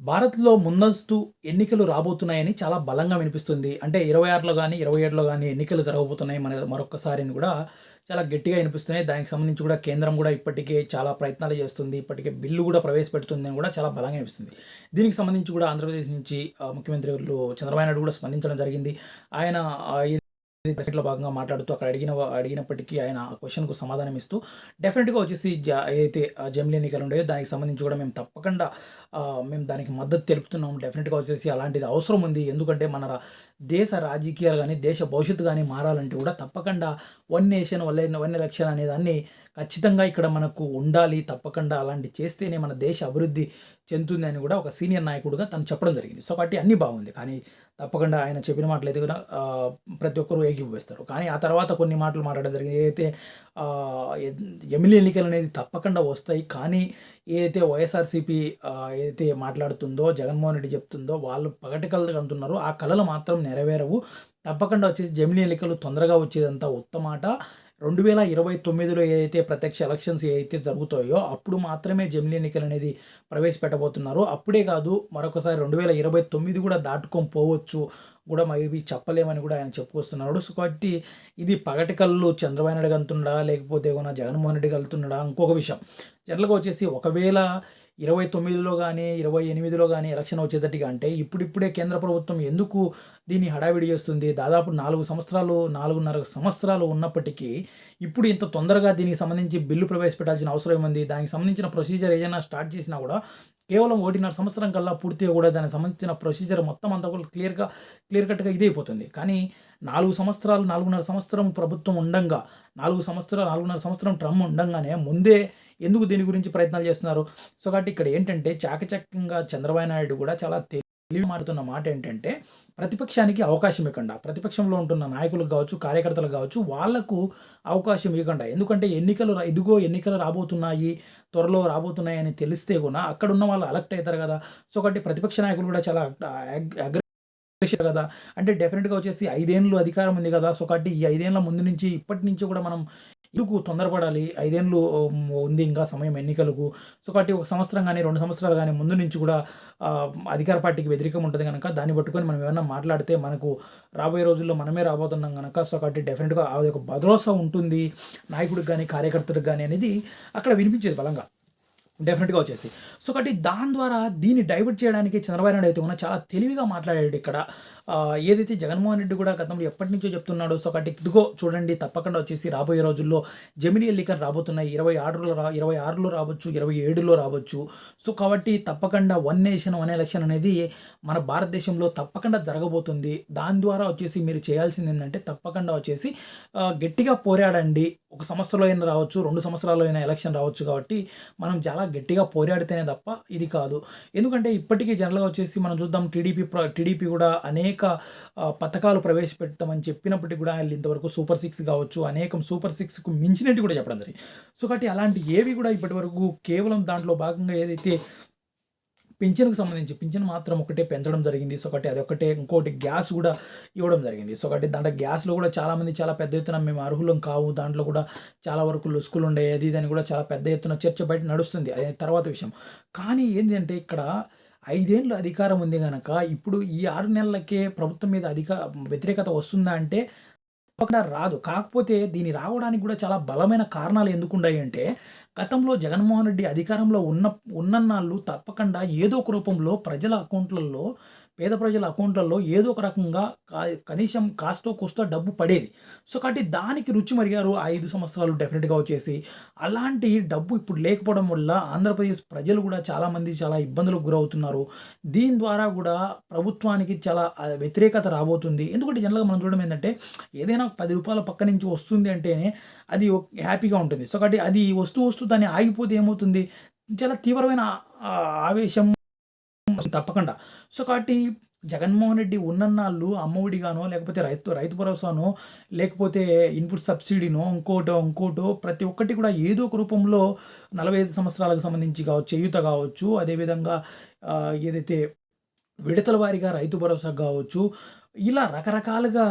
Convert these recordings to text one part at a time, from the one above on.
భారత్‌లో ముందస్తు ఎన్నికలు రాబోతున్నాయని చాలా బలంగా వినిపిస్తుంది. అంటే ఇరవై ఆరులో కానీ ఇరవై ఏడులో కానీ ఎన్నికలు జరగబోతున్నాయి మన మరొకసారి అని కూడా చాలా గట్టిగా వినిపిస్తున్నాయి. దానికి సంబంధించి కూడా కేంద్రం కూడా ఇప్పటికే చాలా ప్రయత్నాలు చేస్తుంది. ఇప్పటికే బిల్లు కూడా ప్రవేశపెడుతుంది అని కూడా చాలా బలంగా వినిపిస్తుంది. దీనికి సంబంధించి కూడా ఆంధ్రప్రదేశ్ నుంచి ముఖ్యమంత్రి చంద్రబాబు నాయుడు కూడా స్పందించడం జరిగింది. ఆయన ఆహ్, భాగంగా మాట్లాడుతూ అక్కడ అడిగిన అడిగినప్పటికీ ఆయన ఆ క్వెషన్‌కు సమాధానం ఇస్తూ డెఫినెట్గా వచ్చేసి ఏదైతే జమిలీ ఎన్నికలు ఉన్నాయో దానికి సంబంధించి కూడా మేము తప్పకుండా మేము దానికి మద్దతు తెలుపుతున్నాం. డెఫినెట్గా వచ్చేసి అలాంటిది అవసరం ఉంది. ఎందుకంటే మన దేశ రాజకీయాలు కానీ దేశ భవిష్యత్తు కానీ మారాలంటే కూడా తప్పకుండా వన్ నేషన్ వల్లే వన్ ఎలక్షన్ అనేదాన్ని ఖచ్చితంగా ఇక్కడ మనకు ఉండాలి. తప్పకుండా అలాంటివి చేస్తేనే మన దేశ అభివృద్ధి చెందుతుంది అని కూడా ఒక సీనియర్ నాయకుడుగా తను చెప్పడం జరిగింది. సో, కాబట్టి అన్నీ బాగుంది. కానీ తప్పకుండా ఆయన చెప్పిన మాటలు అయితే కూడా ప్రతి ఒక్కరూ ఏకీభవిస్తారు. కానీ ఆ తర్వాత కొన్ని మాటలు మాట్లాడడం జరిగింది. ఏదైతే ఎమ్మెల్యే ఎన్నికలు అనేది తప్పకుండా వస్తాయి. కానీ ఏదైతే వైఎస్ఆర్‌సీపీ ఏదైతే మాట్లాడుతుందో జగన్మోహన్ రెడ్డి చెప్తుందో వాళ్ళు పగటి కలలు కంటున్నారు. ఆ కళలు మాత్రం నెరవేరవు. తప్పకుండా వచ్చేసి జమిలీ ఎన్నికలు తొందరగా వచ్చేదంతా ఉత్తమాట. 2029లో ఏదైతే ప్రత్యక్ష ఎలక్షన్స్ ఏదైతే జరుగుతాయో అప్పుడు మాత్రమే జమిలీ ఎన్నికలు అనేది ప్రవేశపెట్టబోతున్నారు. అప్పుడే కాదు మరొకసారి 2029 కూడా దాటుకొని పోవచ్చు. కూడా మేబీ చెప్పలేమని కూడా ఆయన చెప్పుకొస్తున్నాడు. సో, కాబట్టి ఇది పగటికల్లు చంద్రబాబు నాయుడు కంటున్నాడా? లేకపోతే ఏమైనా జగన్మోహన్ రెడ్డి కలుతున్నాడా? ఇంకొక విషయం జనరల్‌గా వచ్చేసి ఒకవేళ ఇరవై తొమ్మిదిలో కానీ ఇరవై ఎనిమిదిలో కానీ ఎలక్షన్ వచ్చేటట్టుగా అంటే ఇప్పుడిప్పుడే కేంద్ర ప్రభుత్వం ఎందుకు దీన్ని హడావిడి చేస్తుంది? దాదాపు నాలుగు సంవత్సరాలు, 4.5 సంవత్సరాలు ఉన్నప్పటికీ ఇప్పుడు ఇంత తొందరగా దీనికి సంబంధించి బిల్లు ప్రవేశపెట్టాల్సిన అవసరం ఏముంది? దానికి సంబంధించిన ప్రొసీజర్ ఏదైనా స్టార్ట్ చేసినా కూడా కేవలం 1.5 సంవత్సరం కల్లా పూర్తిగా కూడా దానికి సంబంధించిన ప్రొసీజర్ మొత్తం అంతా కూడా క్లియర్‌గా క్లియర్ కట్‌గా ఇదైపోతుంది. కానీ నాలుగు సంవత్సరాలు, 4.5 సంవత్సరం ప్రభుత్వం ఉండంగా నాలుగు సంవత్సరాలు 4.5 సంవత్సరం ట్రమ్ ఉండంగానే ముందే ఎందుకు దీని గురించి ప్రయత్నాలు చేస్తున్నారు? సో, కాబట్టి ఇక్కడ ఏంటంటే చాకచక్యంగా చంద్రబాబు నాయుడు కూడా చాలా తెలివి మారుతున్న మాట ఏంటంటే ప్రతిపక్షానికి అవకాశం ఇవ్వకుండా, ప్రతిపక్షంలో ఉంటున్న నాయకులకు కావచ్చు, కార్యకర్తలకు కావచ్చు వాళ్ళకు అవకాశం ఇవ్వకుండా. ఎందుకంటే ఎన్నికలు ఇదిగో ఎన్నికలు రాబోతున్నాయి, త్వరలో రాబోతున్నాయి అని తెలిస్తే కూడా అక్కడున్న వాళ్ళు అలర్ట్ అవుతారు కదా! సో, కాబట్టి ప్రతిపక్ష నాయకులు కూడా చాలా అగ్ కదా! అంటే డెఫినెట్గా వచ్చేసి ఐదేళ్ళు అధికారం ఉంది కదా! సో, కాబట్టి ఈ 5 ముందు నుంచి ఇప్పటి నుంచి కూడా మనం ఎందుకు తొందరపడాలి? ఐదేళ్ళు ఉంది ఇంకా సమయం ఎన్నికలకు. సో, కాబట్టి ఒక సంవత్సరం కానీ రెండు సంవత్సరాలు కానీ ముందు నుంచి కూడా అధికార పార్టీకి వ్యతిరేకం ఉంటుంది కనుక దాన్ని పట్టుకొని మనం ఏమైనా మాట్లాడితే మనకు రాబోయే రోజుల్లో మనమే రాబోతున్నాం కనుక సో, కాబట్టి అది ఒక భరోసా ఉంటుంది. నాయకుడికి కానీ కార్యకర్తలకు కానీ అనేది అక్కడ వినిపించేది బలంగా. డెఫినెట్గా వచ్చేసి. సో, కాబట్టి దాని ద్వారా దీన్ని డైవర్ట్ చేయడానికి చంద్రబాబు నాయుడు అయితే చాలా తెలివిగా మాట్లాడాడు ఇక్కడ. ఏదైతే జగన్మోహన్ రెడ్డి కూడా గతంలో ఎప్పటినుంచో చెప్తున్నాడో సో, కాబట్టి ఇదిగో చూడండి తప్పకుండా వచ్చేసి రాబోయే రోజుల్లో జమిలీ ఎల్లికలు రాబోతున్నాయి. 26లో రా 26లో రావచ్చు, 27లో రావచ్చు. సో, కాబట్టి తప్పకుండా వన్ నేషన్ వన్ ఎలక్షన్ అనేది మన భారతదేశంలో తప్పకుండా జరగబోతుంది. దాని ద్వారా వచ్చేసి మీరు చేయాల్సింది ఏంటంటే తప్పకుండా వచ్చేసి గట్టిగా పోరాడండి. ఒక సంవత్సరంలో అయినా రావచ్చు, రెండు సంవత్సరాల్లో అయినా ఎలక్షన్ రావచ్చు కాబట్టి మనం చాలా గట్టిగా పోరాడితేనే తప్ప ఇది కాదు. ఎందుకంటే ఇప్పటికీ జనరల్‌గా వచ్చేసి మనం చూద్దాం టీడీపీ టీడీపీ కూడా అనేక పథకాలు ప్రవేశపెడతామని చెప్పినప్పటికీ కూడా ఆయన ఇంతవరకు సూపర్ సిక్స్ కావచ్చు, అనేకం సూపర్ సిక్స్‌కు మించినట్టు కూడా చెప్పడం జరిగింది. సో, కాబట్టి అలాంటి ఏవి కూడా ఇప్పటి వరకు కేవలం దాంట్లో భాగంగా ఏదైతే పింఛన్‌కు సంబంధించి పింఛన్ మాత్రం ఒకటే పెంచడం జరిగింది. సో, ఒకటి అది ఒకటే ఇంకోటి గ్యాస్ కూడా ఇవ్వడం జరిగింది. సో, ఒకటి దాంట్లో గ్యాస్‌లో కూడా చాలామంది చాలా పెద్ద ఎత్తున మేము అర్హులం కావు. దాంట్లో కూడా చాలా వరకు లుసుకులు ఉండేది ఇది అని కూడా చాలా పెద్ద ఎత్తున చర్చ బయట నడుస్తుంది. అది తర్వాత విషయం. కానీ ఏంటంటే ఇక్కడ ఐదేళ్ళు అధికారం ఉంది కనుక ఇప్పుడు ఈ ఆరు నెలలకే ప్రభుత్వం మీద అధిక వ్యతిరేకత వస్తుందా అంటే తప్పకుండా రాదు. కాకపోతే దీని రావడానికి కూడా చాలా బలమైన కారణాలు ఎందుకుండాయి అంటే గతంలో జగన్మోహన్ రెడ్డి అధికారంలో ఉన్న ఉన్నన్నాళ్ళు తప్పకుండా ఏదో ఒక రూపంలో ప్రజల అకౌంట్‌లలో పేద ప్రజల అకౌంట్‌లలో ఏదో ఒక రకంగా కనీసం కాస్తో కూస్తో డబ్బు పడేది. సో, కాబట్టి దానికి రుచి మరిగారు ఐదు సంవత్సరాలు డెఫినెట్గా వచ్చేసి. అలాంటి డబ్బు ఇప్పుడు లేకపోవడం వల్ల ఆంధ్రప్రదేశ్ ప్రజలు కూడా చాలామంది చాలా ఇబ్బందులకు గురవుతున్నారు. దీని ద్వారా కూడా ప్రభుత్వానికి చాలా వ్యతిరేకత రాబోతుంది. ఎందుకంటే జనరల్‌గా మనం చూడడం ఏంటంటే ఏదైనా పది రూపాయల పక్క నుంచి వస్తుంది అంటేనే అది హ్యాపీగా ఉంటుంది. సో, కాబట్టి అది వస్తూ వస్తూ దాన్ని ఆగిపోతే ఏమవుతుంది? చాలా తీవ్రమైన ఆవేశం తప్పకుండా. సో, కాబట్టి జగన్మోహన్ రెడ్డి ఉన్నన్నాళ్ళు అమ్మఒడిగానో లేకపోతే రైతు రైతు భరోసానో లేకపోతే ఇన్పుట్ సబ్సిడీనో ఇంకోటో ఇంకోటో ప్రతి ఒక్కటి కూడా ఏదో ఒక రూపంలో 45 సంవత్సరాలకు సంబంధించి కావచ్చు, చేయూత కావచ్చు, అదేవిధంగా ఏదైతే విడతల వారిగా రైతు భరోసా కావచ్చు, ఇలా రకరకాలుగా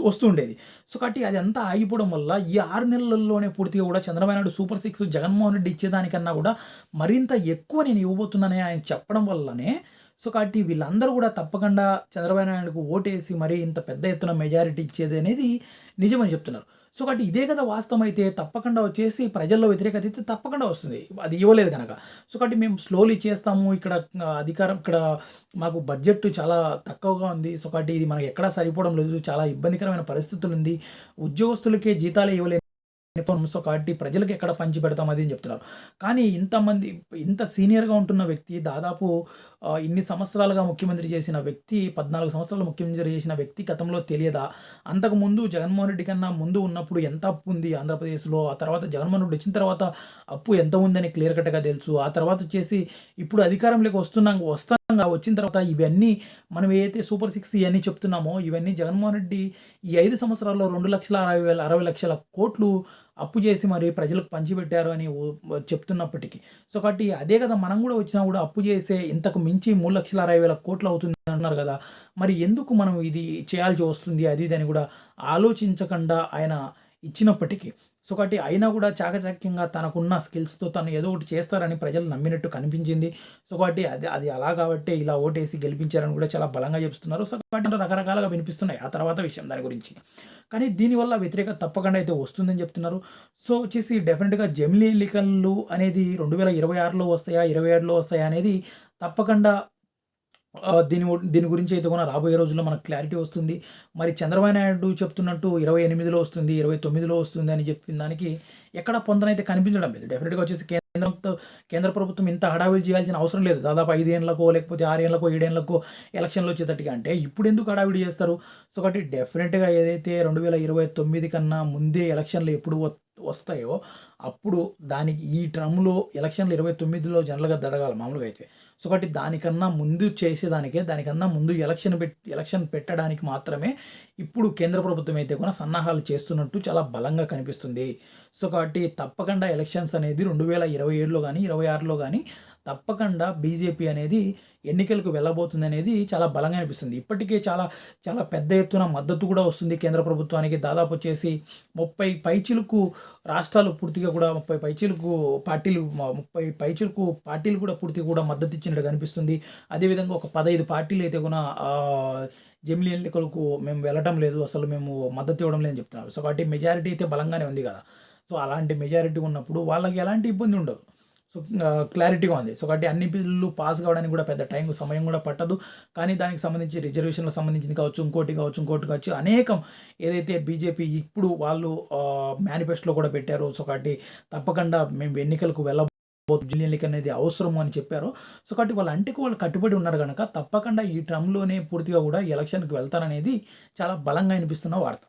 వస్తుండేది. సో, కాబట్టి అదంతా ఆగిపోవడం వల్ల ఈ ఆరు నెలల్లోనే పూర్తిగా కూడా చంద్రబాబు నాయుడు సూపర్ సిక్స్ జగన్మోహన్ రెడ్డి ఇచ్చేదానికన్నా కూడా మరింత ఎక్కువ నేను ఇవ్వబోతున్నానని ఆయన చెప్పడం వల్లనే సో, కాబట్టి వీళ్ళందరూ కూడా తప్పకుండా చంద్రబాబు నాయుడుకు ఓటేసి మరీ ఇంత పెద్ద ఎత్తున మెజారిటీ ఇచ్చేది అనేది నిజమని చెప్తున్నారు. సో, కాబట్టి ఇదే కదా వాస్తవం అయితే తప్పకుండా వచ్చేసి ప్రజల్లో వ్యతిరేకత అయితే తప్పకుండా వస్తుంది. అది ఇవ్వలేదు కనుక సో, కాబట్టి మేము స్లోలీ చేస్తాము. ఇక్కడ అధికారం ఇక్కడ మాకు బడ్జెట్ చాలా తక్కువగా ఉంది. సో, కాబట్టి ఇది మనకు ఎక్కడా సరిపోవడం లేదు. చాలా ఇబ్బందికరమైన పరిస్థితులు ఉంది ఉద్యోగస్తులకే జీతాలు ఇవ్వలేని సో, కాబట్టి ప్రజలకు ఎక్కడ పంచిపెడతాం అది అని చెప్తున్నారు. కానీ ఇంతమంది ఇంత సీనియర్‌గా ఉంటున్న వ్యక్తి దాదాపు ఇన్ని సంవత్సరాలుగా ముఖ్యమంత్రి చేసిన వ్యక్తి 14 సంవత్సరాలు ముఖ్యమంత్రి చేసిన వ్యక్తి గతంలో తెలియదా? అంతకుముందు జగన్మోహన్ రెడ్డి కన్నా ముందు ఉన్నప్పుడు ఎంత అప్పు ఉంది ఆంధ్రప్రదేశ్‌లో? ఆ తర్వాత జగన్మోహన్ రెడ్డి వచ్చిన తర్వాత అప్పు ఎంత ఉందని క్లియర్ కట్‌గా తెలుసు. ఆ తర్వాత వచ్చేసి ఇప్పుడు అధికారంలోకి వస్తున్నాం వస్తా వచ్చిన తర్వాత ఇవన్నీ మనం ఏదైతే సూపర్ సిక్స్ ఇవన్నీ చెప్తున్నామో ఇవన్నీ జగన్మోహన్ రెడ్డి ఈ ఐదు సంవత్సరాల్లో 2,60,000 60,00,000 కోట్లు అప్పు చేసి మరి ప్రజలకు పంచిపెట్టారు అని ఓ చెప్తున్నప్పటికీ. సో, కాబట్టి అదే కదా మనం కూడా వచ్చినా కూడా అప్పు చేసే ఇంతకు మించి 3,60,000 కోట్లు అవుతుంది అంటున్నారు కదా! మరి ఎందుకు మనం ఇది చేయాల్సి వస్తుంది అది ఇది అని కూడా ఆలోచించకుండా ఆయన ఇచ్చినప్పటికీ సో, కాబట్టి అయినా కూడా చాకచక్యంగా తనకున్న స్కిల్స్‌తో తను ఏదో ఒకటి చేస్తారని ప్రజలు నమ్మినట్టు కనిపించింది. సో, కాబట్టి అది అది అలా కాబట్టి ఇలా ఓటేసి గెలిపించారని కూడా చాలా బలంగా చెప్తున్నారు. సో, కాబట్టి రకరకాలుగా వినిపిస్తున్నాయి. ఆ తర్వాత విషయం దాని గురించి. కానీ దీనివల్ల వ్యతిరేకత తప్పకుండా అయితే వస్తుందని చెప్తున్నారు. సో, వచ్చేసి డెఫినెట్గా జమిలీ ఎన్నికలు అనేది 2026లో వస్తాయా? 27లో వస్తాయా? అనేది తప్పకుండా దీని దీని గురించి అయితే కూడా రాబోయే రోజుల్లో మనకు క్లారిటీ వస్తుంది. మరి చంద్రబాబు నాయుడు చెప్తున్నట్టు 28లో వస్తుంది, 29లో వస్తుంది అని చెప్పిన దానికి ఎక్కడ పొందనైతే కనిపించడం లేదు. డెఫినెట్గా వచ్చేసి కేంద్రంతో కేంద్ర ప్రభుత్వం ఇంత హడావిడి చేయాల్సిన అవసరం లేదు. దాదాపు ఐదేళ్ళకో లేకపోతే 6 ఏళ్ళకో, 7 ఏళ్ళకో ఎలక్షన్‌లు వచ్చేటట్టుగా అంటే ఇప్పుడు ఎందుకు హడావిడి చేస్తారు? సో, కాబట్టి డెఫినెట్గా ఏదైతే 2029 కన్నా ముందే ఎలక్షన్‌లు ఎప్పుడు వస్తాయో అప్పుడు దానికి ఈ టర్మ్‌లో ఎలక్షన్‌లు 29లో జనరల్‌గా జరగాలి మామూలుగా అయితే. సో, కాబట్టి దానికన్నా ముందు చేసేదానికే దానికన్నా ముందు ఎలక్షన్ పెట్ ఎలక్షన్ పెట్టడానికి మాత్రమే ఇప్పుడు కేంద్ర ప్రభుత్వం అయితే కూడా సన్నాహాలు చేస్తున్నట్టు చాలా బలంగా కనిపిస్తుంది. సో, కాబట్టి తప్పకుండా ఎలక్షన్స్ అనేది రెండు వేల ఇరవై ఏడులో కానీ ఇరవై ఆరులో కానీ తప్పకుండా బీజేపీ అనేది ఎన్నికలకు వెళ్ళబోతుంది అనేది చాలా బలంగా అనిపిస్తుంది. ఇప్పటికే చాలా చాలా పెద్ద ఎత్తున మద్దతు కూడా వస్తుంది కేంద్ర ప్రభుత్వానికి. దాదాపు వచ్చేసి ముప్పై పైచిలకు రాష్ట్రాలు పూర్తిగా కూడా ముప్పై పైచీలకు పార్టీలు ముప్పై పైచీలకు పార్టీలు కూడా పూర్తిగా కూడా మద్దతు ఇచ్చినట్టు కనిపిస్తుంది. అదేవిధంగా ఒక 15 పార్టీలు అయితే కూడా జమిలీ ఎన్నికలకు మేము వెళ్ళటం లేదు. అసలు మేము మద్దతు ఇవ్వడం లేదని చెప్తున్నారు. సో, కాబట్టి మెజారిటీ అయితే బలంగానే ఉంది కదా! సో, అలాంటి మెజారిటీ ఉన్నప్పుడు వాళ్ళకి ఎలాంటి ఇబ్బంది ఉండదు. సో, క్లారిటీగా ఉంది. సో, కాబట్టి అన్ని బిల్లులు పాస్ కావడానికి కూడా పెద్ద టైం సమయం కూడా పట్టదు. కానీ దానికి సంబంధించి రిజర్వేషన్‌లకు సంబంధించింది కావచ్చు, ఇంకోటి కావచ్చు, ఇంకోటి కావచ్చు అనేకం ఏదైతే బీజేపీ ఇప్పుడు వాళ్ళు మేనిఫెస్టోలో కూడా పెట్టారో సో, కాబట్టి తప్పకుండా మేము ఎన్నికలకు వెళ్ళ జమిలీ ఎన్నిక అనేది అవసరము అని చెప్పారు సో, కాబట్టి వాళ్ళ అంటికి వాళ్ళు కట్టుబడి ఉన్నారు కనుక తప్పకుండా ఈ టర్మ్‌లోనే పూర్తిగా కూడా ఎలక్షన్‌కి వెళ్తారనేది చాలా బలంగా అనిపిస్తున్న వార్త.